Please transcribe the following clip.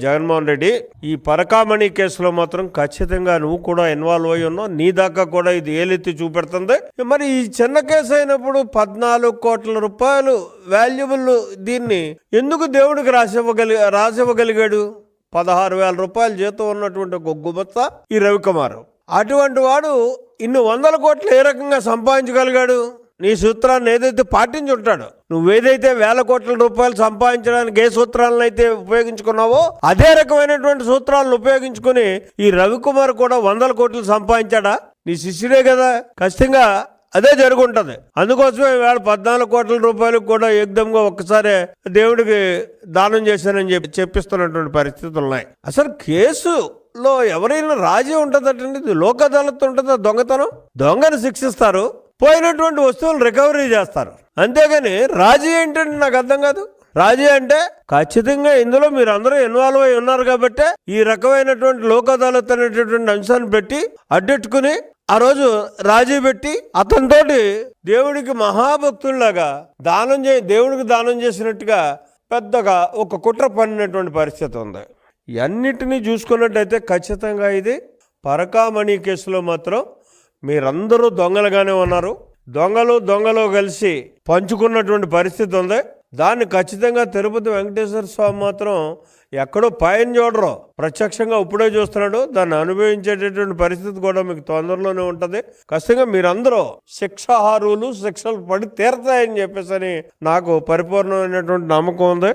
జగన్మోహన్ రెడ్డి ఈ పరకామణి కేసులో మాత్రం ఖచ్చితంగా నువ్వు కూడా ఇన్వాల్వ్ అయి ఉన్నావు. నీ దాకా కూడా ఇది ఏలెత్తి చూపెడుతుంది. మరి ఈ చిన్న కేసు అయినప్పుడు పద్నాలుగు కోట్ల రూపాయలు వాల్యుబుల్ దీన్ని ఎందుకు దేవుడికి రాసివ్వగలి రాసివ్వగలిగాడు పదహారు వేల రూపాయల జీతం ఉన్నటువంటి ఒక ఈ రవికుమార్. అటువంటి వాడు ఇన్ని వందల కోట్లు ఏ రకంగా సంపాదించగలిగాడు? నీ సూత్రాన్ని ఏదైతే పాటించి ఉంటాడు. నువ్వేదైతే వేల కోట్ల రూపాయలు సంపాదించడానికి ఏ సూత్రాలను అయితే ఉపయోగించుకున్నావో అదే రకమైనటువంటి సూత్రాలను ఉపయోగించుకుని ఈ రవికుమార్ కూడా వందల కోట్లు సంపాదించాడా? నీ శిష్యుడే కదా. ఖచ్చితంగా అదే జరుగుంటది. అందుకోసమే వేళ పద్నాలుగు కోట్ల రూపాయలు కూడా ఏకదంగా ఒక్కసారి దేవుడికి దానం చేశానని చెప్పి చెప్పిస్తున్నటువంటి పరిస్థితులు ఉన్నాయి. అసలు కేసులో ఎవరైనా రాజీ ఉంటుందటండి? ఇది లోక్ అదాలత్ ఉంటుందా దొంగతనం? దొంగను శిక్షిస్తారు. పోయినటువంటి వస్తువులు రికవరీ చేస్తారు. అంతేగాని రాజీ ఏంటంటే నాకు అర్థం కాదు. రాజీ అంటే ఖచ్చితంగా ఇందులో మీరు అందరూ ఇన్వాల్వ్ అయి ఉన్నారు కాబట్టి ఈ రకమైనటువంటి లోక్ అదాలత్ అనేటటువంటి అంశాన్ని పెట్టి అడ్డెట్టుకుని ఆ రోజు రాజీ పెట్టి అతనితోటి దేవుడికి మహాభక్తుల్లాగా దానం చే దేవుడికి దానం చేసినట్టుగా పెద్దగా ఒక కుట్ర పడినటువంటి పరిస్థితి ఉంది. ఇవన్నిటినీ చూసుకున్నట్టయితే ఖచ్చితంగా ఇది పరకామణి కేసులో మాత్రం మీరందరూ దొంగలుగానే ఉన్నారు. దొంగలు దొంగలు కలిసి పంచుకున్నటువంటి పరిస్థితి ఉంది. దాన్ని ఖచ్చితంగా తిరుపతి వెంకటేశ్వర స్వామి మాత్రం ఎక్కడో పైన చూడరు. ప్రత్యక్షంగా ఇప్పుడే చూస్తున్నాడు. దాన్ని అనుభవించేటటువంటి పరిస్థితి కూడా మీకు తొందరలోనే ఉంటుంది. ఖచ్చితంగా మీరందరూ శిక్షాహారులు శిక్షలు పడి తీరతాయని చెప్పేసి అని నాకు పరిపూర్ణమైనటువంటి నమ్మకం ఉంది.